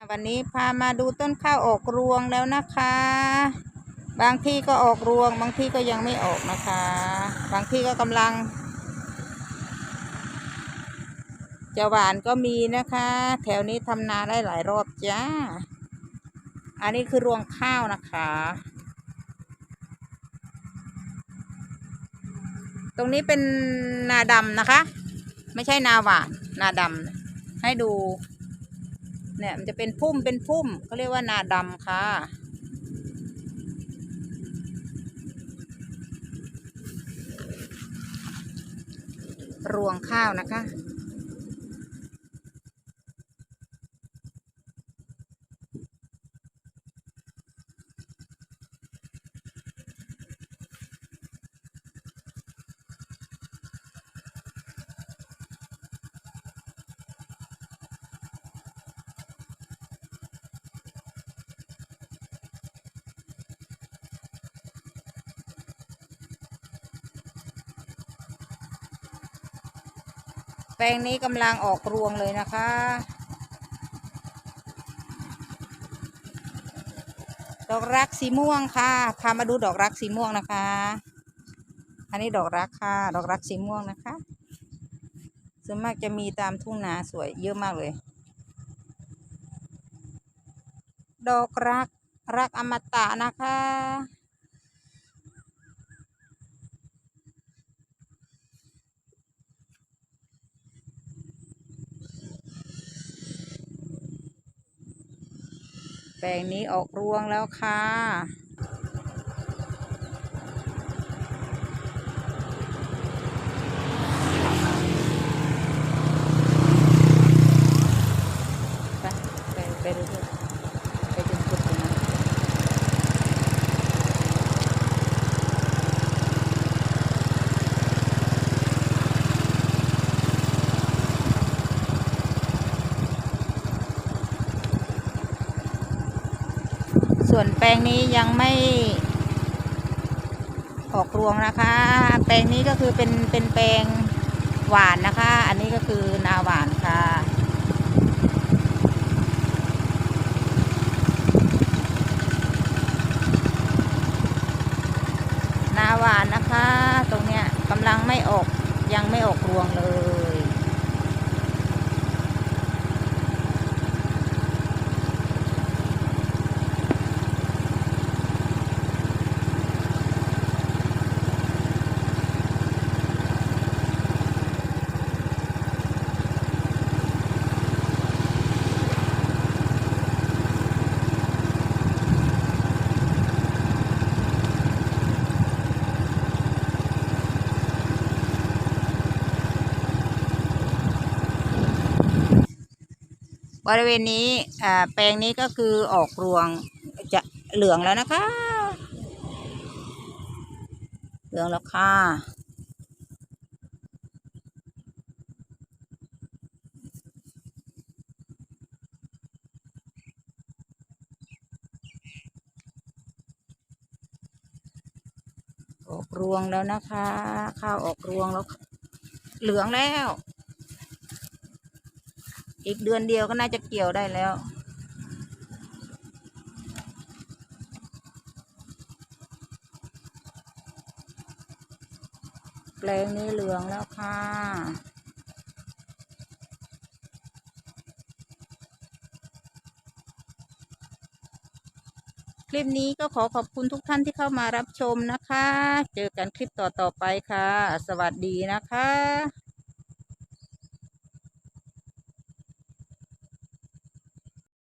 วันนี้พามาดูต้นข้าวออกรวงแล้วนะคะ บางที่ก็ออกรวง บางที่ก็ยังไม่ออกนะคะ บางที่ก็กำลัง จะหวานก็มีนะคะ แถวนี้ทำนาได้หลายรอบจ้า อันนี้คือรวงข้าวนะคะ ตรงนี้เป็นนาดำนะคะ ไม่ใช่นาหวาน นาดำให้ดู เนี่ยมันจะเป็นพุ่มเป็นพุ่มเขาเรียกว่านาดำค่ะ รวงข้าวนะคะ แปลงนี้กำลังออกรวงเลยนะคะ ดอกรักสีม่วงค่ะพามาดูดอกรักสีม่วงนะคะ อันนี้ดอกรักค่ะ ดอกรักสีม่วงนะคะ ส่วนมากจะมีตามทุ่งนาสวยเยอะมากเลย ดอกรักรักอมตะนะคะ แปลงนี้ออกรวงแล้วค่ะ ไปไปไปดูด้วยไปจนสุดตรงนั้น ส่วนแปลงนี้ยังไม่ออกรวงนะคะ แปลงนี้ก็คือเป็นเป็นแปลงหวานนะคะ อันนี้ก็คือนาหวานค่ะนาหวานนะคะ ตรงเนี้ยกำลังไม่ออกยังไม่ออกรวงเลย บริเวณนี้แปลงนี้ก็คือออกรวงจะเหลืองแล้วนะคะ เหลืองแล้วค่ะ ออกรวงแล้วนะคะ ข้าวออกรวงแล้ว เหลืองแล้ว อีกเดือนเดียวก็น่าจะเกี่ยวได้แล้ว แปลงนี้เหลืองแล้วค่ะ คลิปนี้ก็ขอขอบคุณทุกท่านที่เข้ามารับชมนะคะ เจอกันคลิปต่อ ๆ ไปค่ะ สวัสดีนะคะ